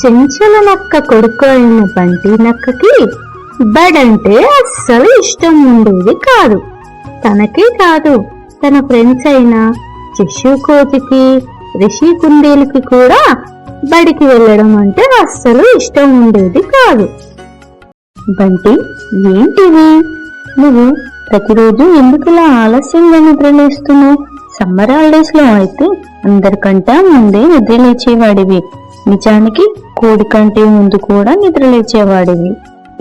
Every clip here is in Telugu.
చెంచల నక్క కొడుకు అయిన బంటి నక్కకి బడంటే అస్సలు ఇష్టం ఉండేది కాదు. తనకే కాదు తన ఫ్రెండ్స్ అయిన శిశు కోతికి రిషి కుందేలుకి కూడా బడికి వెళ్ళడం అంటే అస్సలు ఇష్టం ఉండేది కాదు. బంటి ఏంటివి నువ్వు ప్రతిరోజు ఎందుకు ఇలా ఆలస్యంగా నిద్రలేస్తున్నావు? సమ్మర్ హాలిడేస్లో అయితే అందరికంటే ముందే నిద్రలేచేవాడివి. నిజానికి కోడి కంటే ముందు కూడా నిద్రలేచేవాడివి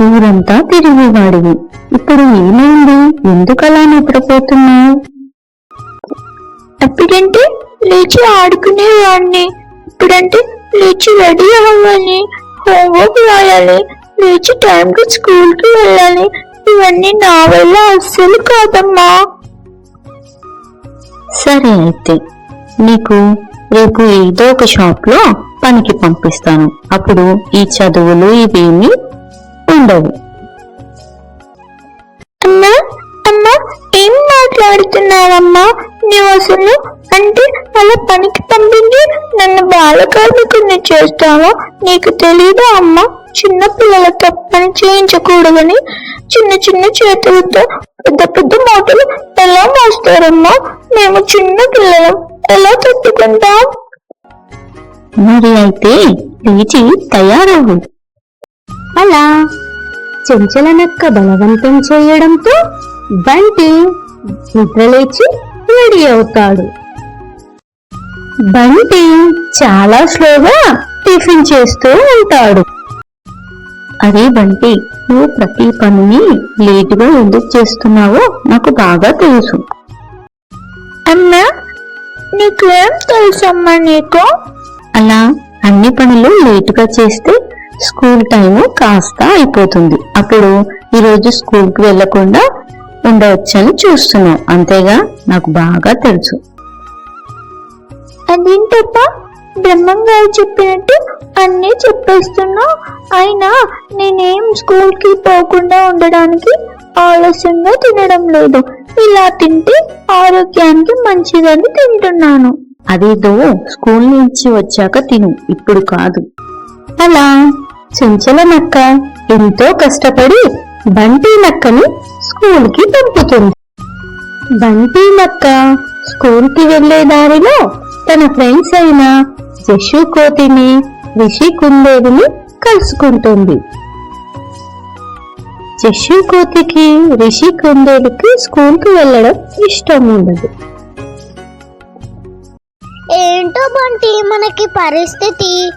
ఊరంతా తిరిగేవాడివి. ఇప్పుడు ఏమైంది? ఎందుకు అలా నిద్రపోతున్నావు? అప్పుడంటే లేచి ఆడుకునేవాడిని. ఇప్పుడంటే లేచి రెడీ అవ్వాలి. హోంవర్క్ రాయాలి. లేచి టైంకి స్కూల్కి వెళ్ళాలి. ఇవన్నీ నా వల్ల అస్సలు కాదమ్మా. సరే అయితే నీకు రేపు ఏదో ఒక షాప్లో పనికి పంపిస్తాను. అప్పుడు ఈ చదువులు ఇవేమి ఉండవు. అమ్మా అమ్మా ఏం మాట్లాడుతున్నావమ్మా? నువ్వు అసలు అంటే అలా పనికి పంపించి నన్ను బాలకార్మికుని చేస్తావా నీకు తెలీదా అమ్మా? చిన్న పిల్లలతో పని చేయించకూడదని చిన్న చిన్న చేతులతో పెద్ద పెద్ద మూటలు ఎలా మోస్తారమ్మా మేము చిన్న పిల్లలం ఎలా తట్టుకుంటాం? మరి అయితే లేచి తయారవు. అలా చెంచల నక్క బలవంతం చేయడంతో బంటి నిద్రలేచి రెడీ అవుతాడు. బంటి చాలా స్లోగా టిఫిన్ చేస్తూ ఉంటాడు. అరే బంటి నువ్వు ప్రతి పనిని లేటుగా ఎందుకు చేస్తున్నావో నాకు బాగా తెలుసు. అమ్మా నీకేం తెలుసమ్మా నీకు? అలా అన్ని పనులు లేటుగా చేస్తే స్కూల్ టైం కాస్త అయిపోతుంది. అప్పుడు ఈరోజు స్కూల్కి వెళ్ళకుండా ఉండవచ్చని చూస్తున్నావు అంతేగా? నాకు బాగా తెలుసు. అదేంటప్పా? బ్రహ్మం గారు చెప్పినట్టు అన్నీ చెప్పేస్తున్నా? అయినా నేనేం స్కూల్కి పోకుండా ఉండడానికి ఆలస్యంగా తినడం లేదు. ఇలా తింటే ఆరోగ్యానికి మంచిదని తింటున్నాను. అదేదో స్కూల్ నుంచి వచ్చాక తిను ఇప్పుడు కాదు. అలా చెంచల నక్క ఎంతో కష్టపడి బంటి నక్కని స్కూల్కి పంపుతుంది. బంటి నక్క స్కూల్కి వెళ్ళే దారిలో తన ఫ్రెండ్స్ అయిన జషు కోతిని రిషి కుందేవిని కలుసుకుంటుంది. జషు కోతికి రిషి కుందేవికి స్కూల్కి వెళ్ళడం ఇష్టం ఉండదు. ఏంటో బంటి మనకి పరిస్థితి.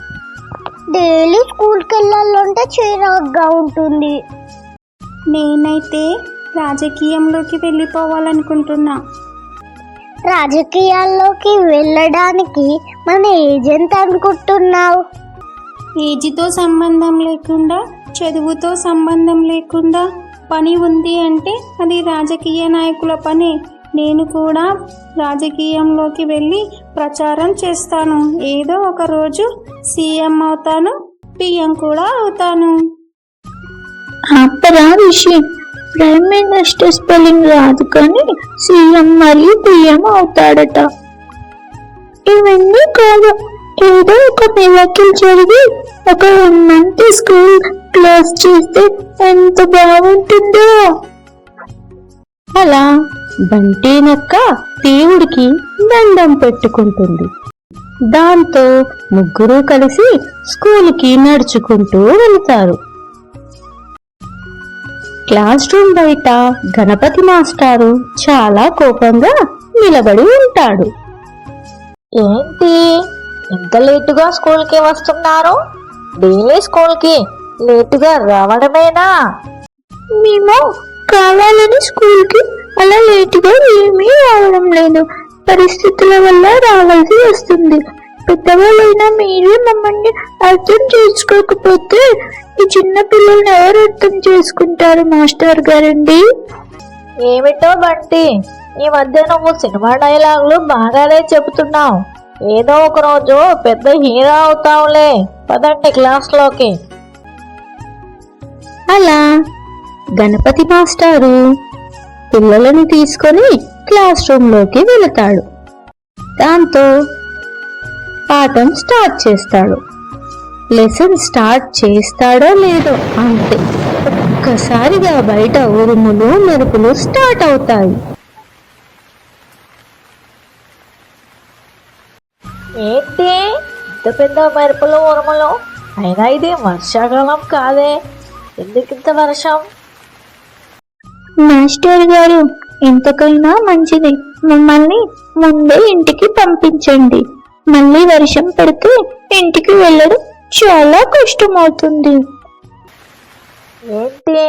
డైలీ స్కూల్కి వెళ్ళాలంటే చిరాగ్గా ఉంటుంది. నేనైతే రాజకీయంలోకి వెళ్ళిపోవాలనుకుంటున్నా. రాజకీయాల్లోకి వెళ్ళడానికి మన ఏజ్ ఎంత అనుకుంటున్నావు? ఏజ్తో సంబంధం లేకుండా చదువుతో సంబంధం లేకుండా పని ఉంది అంటే అది రాజకీయ నాయకుల పని. నేను కూడా రాజకీయంలోకి వెళ్ళి ప్రచారం చేస్తాను. ఏదో ఒక రోజు సీఎం అవుతాను పిఎం కూడా అవుతాను. ఆపరా రిషి ప్రైమ్ మినిస్టర్ స్పెల్లింగ్ రాదు కానీ సీఎం మరియు పిఎం అవుతాడట. ఇవన్నీ కాదు ఏదో ఒక మిరకిల్ జరిగి ఒక వన్ మంత్ స్కూల్ క్లోజ్ చేస్తే ఎంత బాగుంటుందో. అలా బంటి నక్క దేవుడికి దండం పెట్టుకుంటుంది. దాంతో ముగ్గురు కలిసి స్కూల్కి నడుచుకుంటూ వెళ్తారు. క్లాస్ రూమ్ బయట గణపతి మాస్టారు చాలా కోపంగా నిలబడి ఉంటాడు. ఏంటి? ఇంత లేటుగా స్కూల్కి వస్తున్నారు? డైలీ స్కూల్కి లేటుగా రావడమేనా? మేము కావాలని స్కూల్కి అలా లేటుగా ఏమీ రావడం లేదు. పరిస్థితుల వల్ల రావాల్సి వస్తుంది. పెద్దవాళ్ళైనా మీరే మమ్మల్ని అర్థం చేసుకోకపోతే ఈ చిన్న పిల్లల్ని ఎవరు అర్థం చేసుకుంటారు మాస్టర్ గారండి? ఏమిటో బంటి ఈ మధ్య నువ్వు సినిమా డైలాగులు బాగానే చెబుతున్నావు. ఏదో ఒక రోజు పెద్ద హీరో అవుతావులే. పదండి క్లాస్లోకి. అలా. గణపతి మాస్టారు. పిల్లలను తీసుకొని క్లాస్ రూమ్లోకి వెళతాడు. దాంతో పాఠం స్టార్ట్ చేస్తాడు. లెసన్ స్టార్ట్ చేస్తాడో లేదో అంతే. ఒక్కసారిగా బయట ఉరుములు మెరుపులు స్టార్ట్ అవుతాయి. ఏంటి? ఇంత పెద్ద మెరుపులు ఉరుములు? అయినా ఇది వర్షాకాలం కాదే. ఎందుకు ఇంత వర్షం? మాస్టర్ గారు ఎంతకైనా మంచిది. మమ్మల్ని ముందే ఇంటికి పంపించండి. మళ్ళీ వర్షం పడితే ఇంటికి వెళ్ళడం చాలా కష్టమవుతుంది. ఏంటి?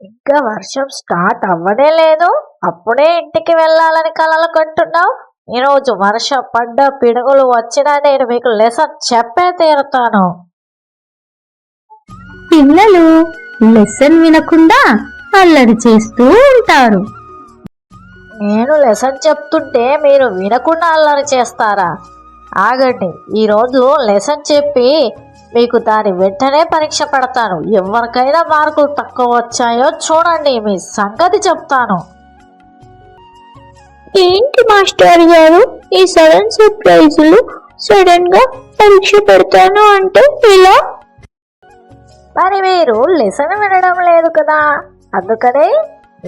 ఇంకా వర్షం స్టార్ట్ అవ్వనే లేదు. అప్పుడే ఇంటికి వెళ్ళాలని కలలు కంటున్నావు. ఈరోజు వర్షం పడ్డ పిడుగులు వచ్చినా నేను మీకు లెసన్ చెప్పే తీరుతాను. పిల్లలు లెసన్ వినకుండా అల్లరి చేస్తూ ఉంటారు. నేను లెసన్ చెప్తుంటే మీరు వినకుండా అల్లరి చేస్తారా? ఆగండి ఈరోజు లెసన్ చెప్పి మీకు దాని వెంటనే పరీక్ష పెడతాను. ఎవరికైనా మార్కులు తక్కువ వచ్చాయో చూడండి మీ సంగతి చెప్తాను. ఏంటి మాస్టర్ గారు ఈ సడన్ సర్ప్రైజులు సడన్గా పరీక్ష పెడతాను అంటే ఇలా మరి మీరు లెసన్ వినడం లేదు కదా? అందుకని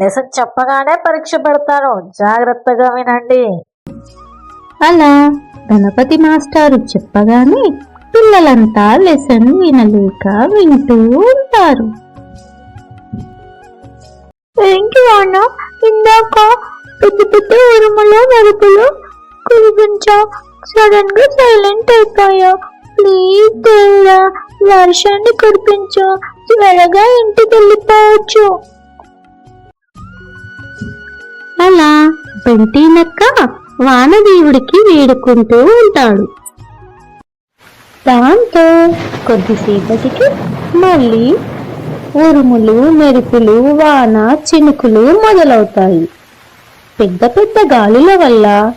లెసన్ చెప్పగానే పరీక్ష పెడతాను. జాగ్రత్తగా వినండి. అలా గణపతి మాస్టారు చెప్పగానే పిల్లలంతా లెసన్ వినలేక వింటూ ఉంటారు. ఏంటి వాన ఇందాక పెద్ద పెద్ద ఉరుములు మెరుపులు కురిపించా. సడన్గా సైలెంట్ అయిపోయా. ప్లీజ్ దేవుడా వర్షాన్ని కురిపించు త్వరగా ఇంటికి వెళ్ళిపోవచ్చు. అలా బంటి నక్క వానదేవుడికి వేడుకుంటూ ఉంటాడు. దాంతో కొద్దిసేపటికి మళ్ళీ ఉరుములు మెరుపులు వాన చినుకులు మొదలవుతాయి. పెద్ద పెద్ద గాలుల వల్ల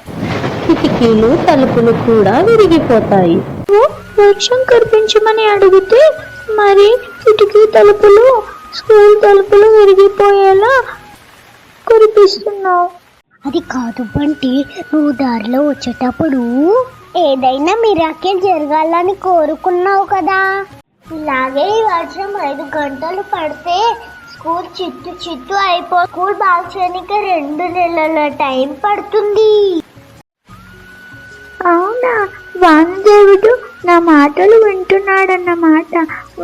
కిటికీలు తలుపులు కూడా విరిగిపోతాయి. నువ్వు వర్షం కురిపించమని అడిగితే మరి కిటికీ తలుపులు స్కూల్ తలుపులు విరిగిపోయేలా కురిపిస్తున్నావు. అది కాదు బంటి నువ్వు దారిలో వచ్చేటప్పుడు ఏదైనా మిరాకిల్ జరగాలని కోరుకున్నావు కదా. ఇలాగే ఈ వర్షం ఐదు గంటలు పడితే స్కూల్ చిత్తు చిత్తు అయిపో స్కూల్ బాగా చేయడానికి రెండు నెలల టైం పడుతుంది. అవునా? వానదేవుడు నా మాటలు వింటున్నాడన్నమాట.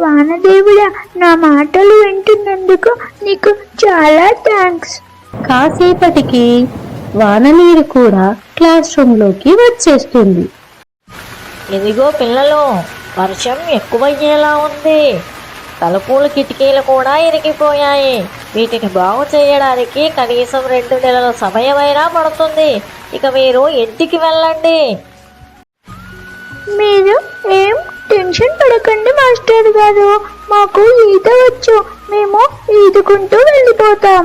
వానదేవుడా నా మాటలు వింటున్నందుకు నీకు చాలా థ్యాంక్స్ కాసేపటికి వాన నీరు కూడా క్లాస్ రూమ్లోకి వచ్చేస్తుంది. ఇదిగో పిల్లలు వర్షం ఎక్కువయ్యేలా ఉంది. తలుపులు కిటికీలు కూడా ఇరిగిపోయాయి. వీటిని బాగు చేయడానికి కనీసం రెండు నెలల సమయమైనా పడుతుంది. ఇక మీరు ఇంటికి వెళ్ళండి. మీరు ఏం టెన్షన్ పడకండి మాస్టర్ గారు. మాకు ఈత వచ్చు. మేము ఈదుకుంటూ వెళ్ళిపోతాం.